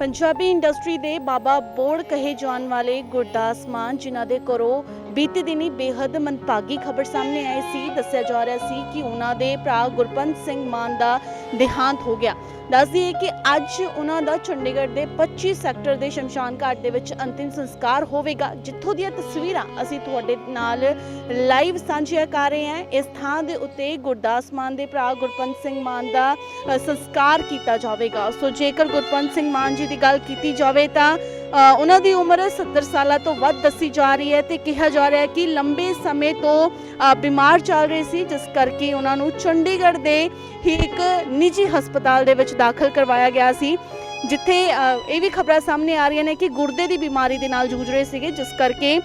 Punjabi industry ਦੇ ਬਾਬਾ ਬੋੜ ਕਹੇ ਜਾਣ ਵਾਲੇ ਗੁਰਦਾਸ ਮਾਨ ਜਿਨ੍ਹਾਂ ਦੇ ਘਰੋਂ ਬੀਤੇ ਦਿਨੀ ਬੇਹੱਦ ਮੰਦਭਾਗੀ ਖਬਰ ਸਾਹਮਣੇ ਆਈ ਸੀ। ਦੱਸਿਆ ਜਾ ਰਿਹਾ ਸੀ ਕਿ ਉਹਨਾਂ ਦੇ ਭਰਾ ਗੁਰਪੰਤ ਸਿੰਘ ਮਾਨ ਦਾ ਦੇਹਾਂਤ ਹੋ ਗਿਆ। ਦੱਸ ਦਈਏ ਕਿ ਅੱਜ ਉਹਨਾਂ ਦਾ ਚੰਡੀਗੜ੍ਹ ਦੇ 25 ਸੈਕਟਰ ਦੇ ਸ਼ਮਸ਼ਾਨ ਘਾਟ ਦੇ ਵਿੱਚ ਅੰਤਿਮ ਸੰਸਕਾਰ ਹੋਵੇਗਾ। ਜਿੱਥੋਂ ਦੀਆਂ ਤਸਵੀਰਾਂ ਅਸੀਂ ਤੁਹਾਡੇ ਨਾਲ ਲਾਈਵ ਸਾਂਝੀਆਂ ਕਰ ਰਹੇ ਹਾਂ। ਇਸ ਥਾਂ ਦੇ ਉੱਤੇ ਗੁਰਦਾਸ ਮਾਨ ਦੇ ਭਰਾ ਗੁਰਪੰਤ ਸਿੰਘ ਮਾਨ ਦਾ ਸੰਸਕਾਰ ਕੀਤਾ ਜਾਵੇਗਾ। ਸੋ ਜੇਕਰ ਗੁਰਪੰਤ ਸਿੰਘ ਮਾਨ ਜੀ ਦੀ ਗੱਲ ਕੀਤੀ ਜਾਵੇ ਤਾਂ ਉਹਨਾਂ ਦੀ ਉਮਰ 70 ਸਾਲਾਂ ਤੋਂ ਵੱਧ ਦੱਸੀ ਜਾ ਰਹੀ ਹੈ ਤੇ ਕਿਹਾ ਜਾ ਰਿਹਾ ਹੈ ਕਿ ਲੰਬੇ ਸਮੇਂ ਤੋਂ ਬਿਮਾਰ ਚੱਲ ਰਹੇ ਸੀ, ਜਿਸ ਕਰਕੇ ਉਹਨਾਂ ਨੂੰ ਚੰਡੀਗੜ੍ਹ ਦੇ ਹੀ ਇੱਕ ਨਿੱਜੀ ਹਸਪਤਾਲ ਦੇ ਵਿੱਚ ਦਾਖਲ ਕਰਵਾਇਆ ਗਿਆ ਸੀ, ਜਿੱਥੇ ਇਹ ਵੀ ਖਬਰਾਂ ਸਾਹਮਣੇ ਆ ਰਹੀਆਂ ਨੇ ਕਿ ਗੁਰਦੇ ਦੀ ਬਿਮਾਰੀ ਦੇ ਨਾਲ ਜੂਝ ਰਹੇ ਸੀਗੇ, ਜਿਸ ਕਰਕੇ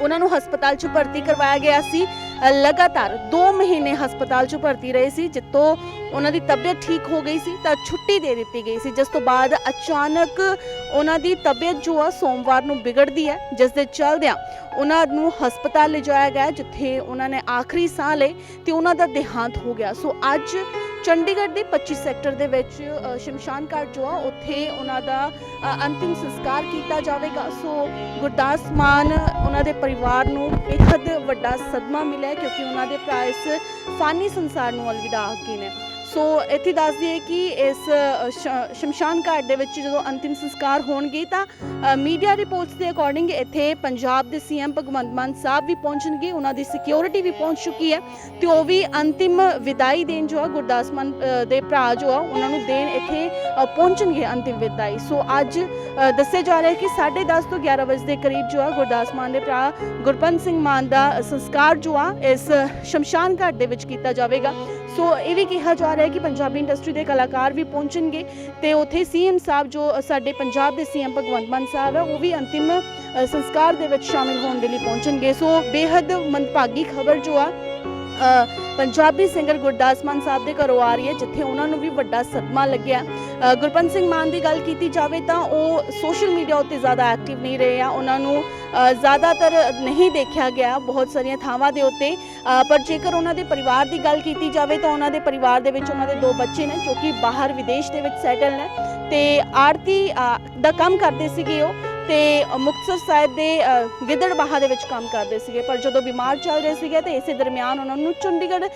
ਉਹਨਾਂ ਨੂੰ ਹਸਪਤਾਲ 'ਚ ਭਰਤੀ ਕਰਵਾਇਆ ਗਿਆ ਸੀ। ਲਗਾਤਾਰ 2 ਮਹੀਨੇ ਹਸਪਤਾਲ 'ਚ ਭਰਤੀ ਰਹੇ ਸੀ ਜਿੱਤੋਂ ਉਹਨਾਂ ਦੀ ਤਬੀਅਤ ਠੀਕ ਹੋ ਗਈ ਸੀ ਤਾਂ ਛੁੱਟੀ ਦੇ ਦਿੱਤੀ ਗਈ ਸੀ। ਜਿਸ ਤੋਂ ਬਾਅਦ ਅਚਾਨਕ ਉਹਨਾਂ ਦੀ ਤਬੀਅਤ ਜੋ ਆ ਸੋਮਵਾਰ ਨੂੰ ਵਿਗੜਦੀ ਹੈ, ਜਿਸ ਦੇ ਚਲਦਿਆਂ ਉਹਨਾਂ ਨੂੰ ਹਸਪਤਾਲ ਲਿਜਾਇਆ ਗਿਆ, ਜਿੱਥੇ ਉਹਨਾਂ ਨੇ ਆਖਰੀ ਸਾਹ ਲਏ ਤੇ ਉਹਨਾਂ ਦਾ ਦੇਹਾਂਤ ਹੋ ਗਿਆ। ਸੋ ਅੱਜ ਚੰਡੀਗੜ੍ਹ ਦੇ 25 ਸੈਕਟਰ ਦੇ ਵਿੱਚ ਸ਼ਮਸ਼ਾਨ ਘਾਟ ਜੋ ਆ, ਉੱਥੇ ਉਹਨਾਂ ਦਾ ਅੰਤਿਮ ਸੰਸਕਾਰ ਕੀਤਾ ਜਾਵੇਗਾ। ਸੋ ਗੁਰਦਾਸ ਮਾਨ, ਉਹਨਾਂ ਦੇ ਪਰਿਵਾਰ ਨੂੰ ਬੇਹੱਦ ਵੱਡਾ ਸਦਮਾ ਮਿਲਿਆ ਕਿਉਂਕਿ ਉਹਨਾਂ ਦੇ ਭਰਾ ਇਸ ਫਾਨੀ ਸੰਸਾਰ ਨੂੰ ਅਲਵਿਦਾ ਆਖੀ ਨੇ। ਸੋ ਇੱਥੇ ਦੱਸ ਦਈਏ ਕਿ ਇਸ ਸ਼- ਸ਼ਮਸ਼ਾਨ ਘਾਟ ਦੇ ਵਿੱਚ ਜਦੋਂ ਅੰਤਿਮ ਸੰਸਕਾਰ ਹੋਣਗੇ ਤਾਂ ਮੀਡੀਆ ਰਿਪੋਰਟਸ ਦੇ ਅਕੋਰਡਿੰਗ ਇੱਥੇ ਪੰਜਾਬ ਦੇ ਸੀਐਮ ਭਗਵੰਤ ਮਾਨ ਸਾਹਿਬ ਵੀ ਪਹੁੰਚਣਗੇ ਉਹਨਾਂ ਦੀ ਸਿਕਿਉਰਿਟੀ ਵੀ ਪਹੁੰਚ ਚੁੱਕੀ ਹੈ ਤੇ ਉਹ ਵੀ ਅੰਤਿਮ ਵਿਦਾਈ ਦੇਣ ਜੋ ਆ ਗੁਰਦਾਸ ਮਾਨ ਅ, ਦੇ ਭਰਾ ਜੋ ਆ ਉਹਨਾਂ ਨੂੰ ਦੇਣ ਇੱਥੇ ਅ, ਪਹੁੰਚਣਗੇ ਅੰਤਿਮ ਵਿਦਾਈ। ਸੋ ਅੱਜ ਅ, ਦੱਸਿਆ ਜਾ ਰਿਹਾ ਹੈ ਕਿ 10:30 ਤੋਂ 11 ਵਜੇ ਦੇ ਕਰੀਬ ਜੋ ਆ ਗੁਰਦਾਸ ਮਾਨ ਦੇ ਭਰਾ ਗੁਰਪੰਤ ਸਿੰਘ ਮਾਨ ਦਾ ਸੰਸਕਾਰ ਜੋ ਆ ਇਸ ਸ਼ਮਸ਼ਾਨ ਘਾਟ ਦੇ ਵਿੱਚ ਕੀਤਾ ਜਾਵੇਗਾ। ਸੋ ਇਹ ਵੀ ਕਿਹਾ ਜਾ ਰਿਹਾ ਹੈ ਕਿ ਪੰਜਾਬੀ ਇੰਡਸਟਰੀ ਦੇ ਕਲਾਕਾਰ ਵੀ ਪਹੁੰਚਣਗੇ ਤੇ ਉੱਥੇ ਸੀਐਮ ਸਾਹਿਬ ਜੋ ਸਾਡੇ ਪੰਜਾਬ ਦੇ ਸੀਐਮ ਭਗਵੰਤ ਮਾਨ ਸਾਹਿਬ ਹੈ ਉਹ ਵੀ ਅੰਤਿਮ ਸੰਸਕਾਰ ਦੇ ਵਿੱਚ ਸ਼ਾਮਿਲ ਹੋਣ ਦੇ ਲਈ ਪਹੁੰਚਣਗੇ। ਸੋ ਬੇਹੱਦ ਮੰਦਭਾਗੀ ਖਬਰ ਜੋ ਆ ਪੰਜਾਬੀ ਸਿੰਗਰ ਗੁਰਦਾਸ ਮਾਨ ਸਾਹਿਬ ਦੇ ਘਰੋਂ ਆ ਰਹੀ ਹੈ, ਜਿੱਥੇ ਉਹਨਾਂ ਨੂੰ ਵੀ ਵੱਡਾ ਸਦਮਾ ਲੱਗਿਆ। ਗੁਰਪੰਤ ਸਿੰਘ ਮਾਨ ਦੀ ਗੱਲ ਕੀਤੀ ਜਾਵੇ ਤਾਂ ਉਹ ਸੋਸ਼ਲ ਮੀਡੀਆ ਉੱਤੇ ਜ਼ਿਆਦਾ ਐਕਟਿਵ ਨਹੀਂ ਰਹੇ ਆ। ਉਹਨਾਂ ਨੂੰ ਜ਼ਿਆਦਾਤਰ ਨਹੀਂ ਦੇਖਿਆ ਗਿਆ ਬਹੁਤ ਸਾਰੀਆਂ ਥਾਵਾਂ ਦੇ ਉੱਤੇ। ਪਰ ਜੇਕਰ ਉਹਨਾਂ ਦੇ ਪਰਿਵਾਰ ਦੀ ਗੱਲ ਕੀਤੀ ਜਾਵੇ ਤਾਂ ਉਹਨਾਂ ਦੇ ਪਰਿਵਾਰ ਦੇ ਵਿੱਚ ਉਹਨਾਂ ਦੇ ਦੋ ਬੱਚੇ ਨੇ, ਜੋ ਕਿ ਬਾਹਰ ਵਿਦੇਸ਼ ਦੇ ਵਿੱਚ ਸੈਟਲ ਨੇ। ਤੇ ਆਰਤੀ ਦਾ ਕੰਮ ਕਰਦੇ ਸੀਗੇ ਉਹ। ਤੇ ਮੁਕਤਸਰ ਸਾਹਿਬ ਦੇ ਅ, ਗਿੱਦੜਬਾਹਾ ਦੇ ਵਿੱਚ ਕੰਮ ਕਰਦੇ ਸੀਗੇ। ਪਰ ਜਦੋਂ ਬਿਮਾਰ ਚੱਲ ਰਹੇ ਸੀਗੇ ਤੇ ਇਸੇ ਦਰਮਿਆਨ ਉਹਨਾਂ ਨੂੰ ਚੰਡੀਗੜ੍ਹ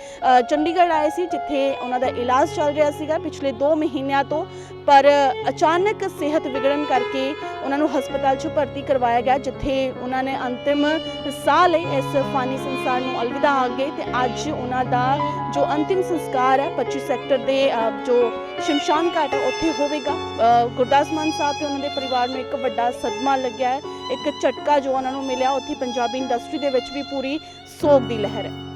ਚੰਡੀਗੜ੍ਹ ਆਏ ਸੀ ਜਿੱਥੇ ਉਹਨਾਂ ਦਾ ਇਲਾਜ ਚੱਲ ਰਿਹਾ ਸੀਗਾ ਪਿਛਲੇ 2 ਮਹੀਨਿਆਂ ਤੋਂ। ਪਰ ਅਚਾਨਕ ਸਿਹਤ ਵਿਗੜਨ ਕਰਕੇ ਉਹਨਾਂ ਨੂੰ ਹਸਪਤਾਲ 'ਚ ਭਰਤੀ ਕਰਵਾਇਆ ਗਿਆ ਜਿੱਥੇ ਉਹਨਾਂ ਨੇ ਅੰਤਿਮ ਸਾਹ ਲਈ ਇਸ ਫਾਨੀ ਸੰਸਾਰ ਨੂੰ ਅਲਵਿਦਾ ਆ ਗਏ ਤੇ ਅੱਜ ਉਹਨਾਂ ਦਾ ਜੋ ਅੰਤਿਮ ਸੰਸਕਾਰ ਹੈ 25 ਸੈਕਟਰ ਦੇ ਜੋ ਸ਼ਮਸ਼ਾਨ ਘਾਟ ਹੈ ਉੱਥੇ ਹੋਵੇਗਾ। ਗੁਰਦਾਸ ਮਾਨ ਸਾਹਿਬ ਤੇ ਉਹਨਾਂ ਦੇ ਪਰਿਵਾਰ ਨੂੰ ਇੱਕ ਵੱਡਾ ਸਦਮਾ ਲੱਗਿਆ ਹੈ। ਇੱਕ ਝਟਕਾ ਜੋ ਉਹਨਾਂ ਨੂੰ ਮਿਲਿਆ, ਉੱਥੇ ਪੰਜਾਬੀ ਇੰਡਸਟਰੀ ਦੇ ਵਿੱਚ ਵੀ ਪੂਰੀ ਸੋਗ ਦੀ ਲਹਿਰ ਹੈ।